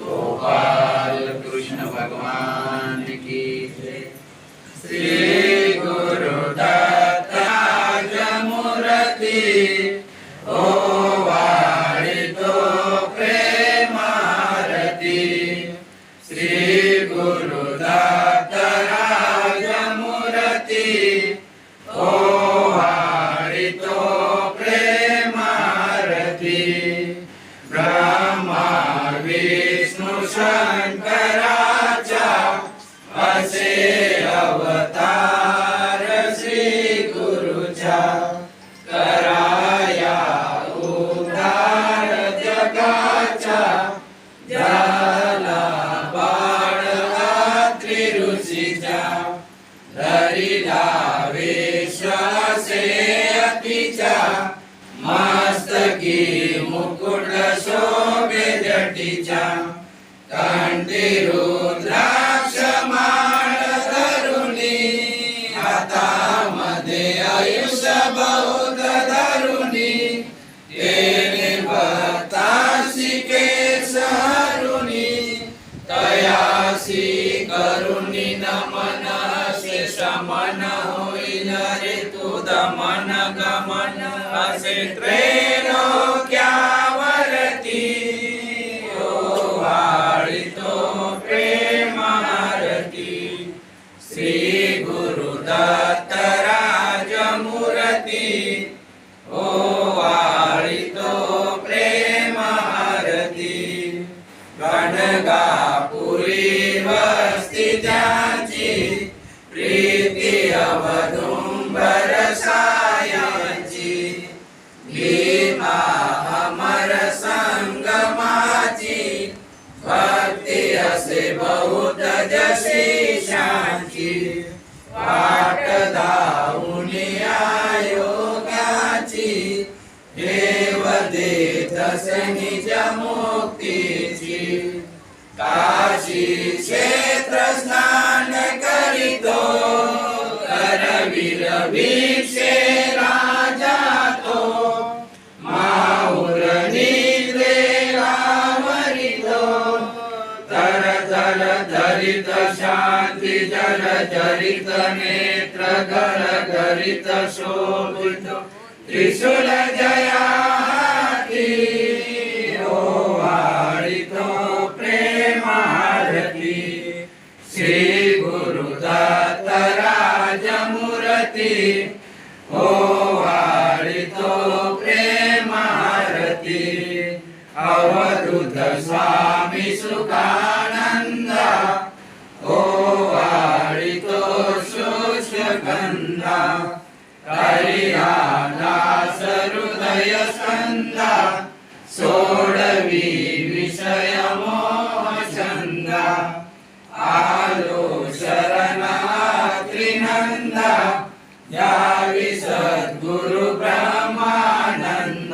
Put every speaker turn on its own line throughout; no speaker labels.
गोपाल कृष्ण भगवान की श्री धरिला विश्वासे अतिच्या मस्तकी मुकुट शोभे जटीच्या शेष होईल रे तू दमन गमन. असे त्रैलोक्यावरती ओ वाळितो प्रेमारती. श्री गुरुदत्त प्रीती अवधुंबर सायाची भीमा अमर संगमाची भक्ती असे बहुत जशीशांची करवीर भिक्षे राजा तो माऊर निद्रेलावरितो तर जल धरित शांती जल जरित नेत्र गल गरित शोभित त्रिशूल जयाती હતી ઓ વાળી તો પ્રેમ હારતી અવધૂત સ્વામી સુખાનંદ ઓ વાળી તો શુષ્કંદા હરિયાદાસ હૃદય સ્કંદા સો यावी सद्गुरु ब्रह्मानंद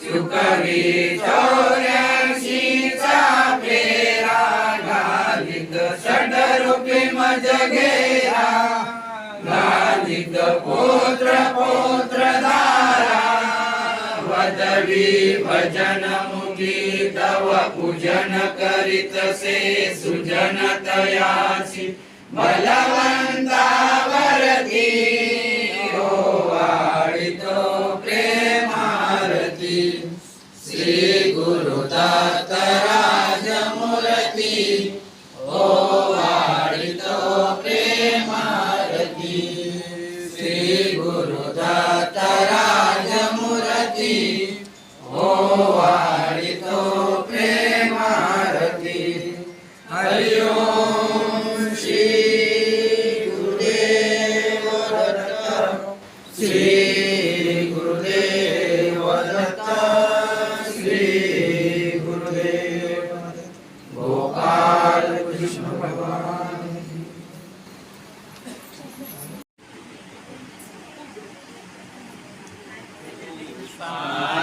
चुकवी चौऱ्याशीचा फेरा घालित षड रूपी मजगेरा घालित पोत्र पोत्र दारा वदवी भजन मुखी तव पूजन करीत से सुजन तयासी। बलवंतावरती ओ वाळितो प्रेमारती. श्री गुरुदत्त राजमूर्ती ओ वाळितो प्रेमारती. श्री गुरुदत्त राजमूर्ती श्री गुरुदेव दत्त श्री गुरुदेव दत्त. गोपाल कृष्ण भगवान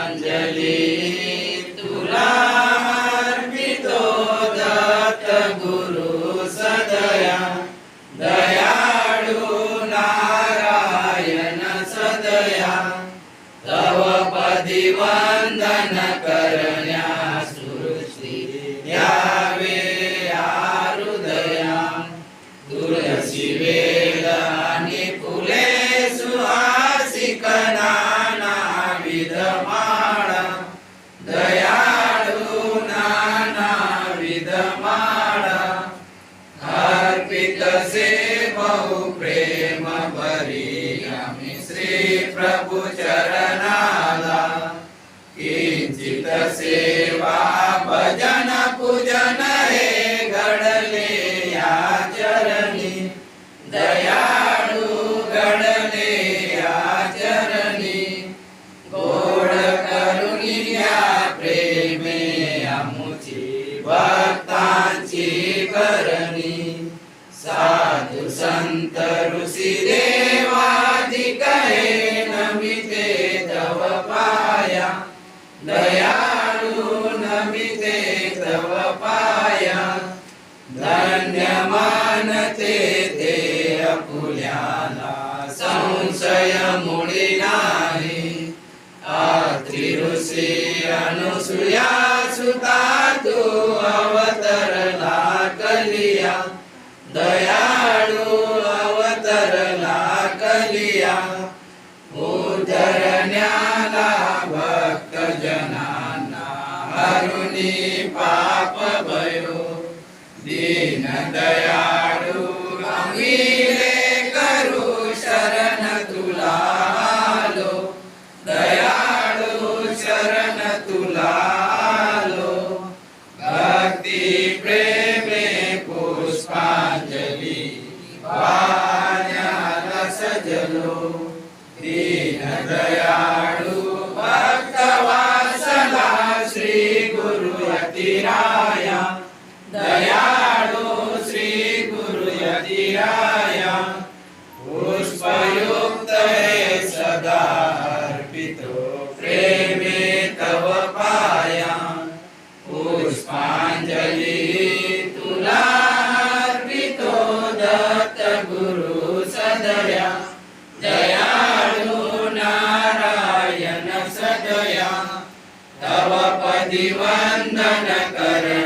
अंजली प्रभु चरणाला. किंचित सेवा भजन पूजन दयाळू नमिते तव पाया धन्य मानते ते अपुल्याला संशय मुळी नाही आत्री ऋषी अनुसुया सुता। दयाळू आम्हीले करू शरण तुला आलो दयाळू शरण तुला आलो भक्ती प्रेमे पुष्पांजली सजलो दीन दयाळू भक्त श्री गुरु अतिराया. वन्दन कर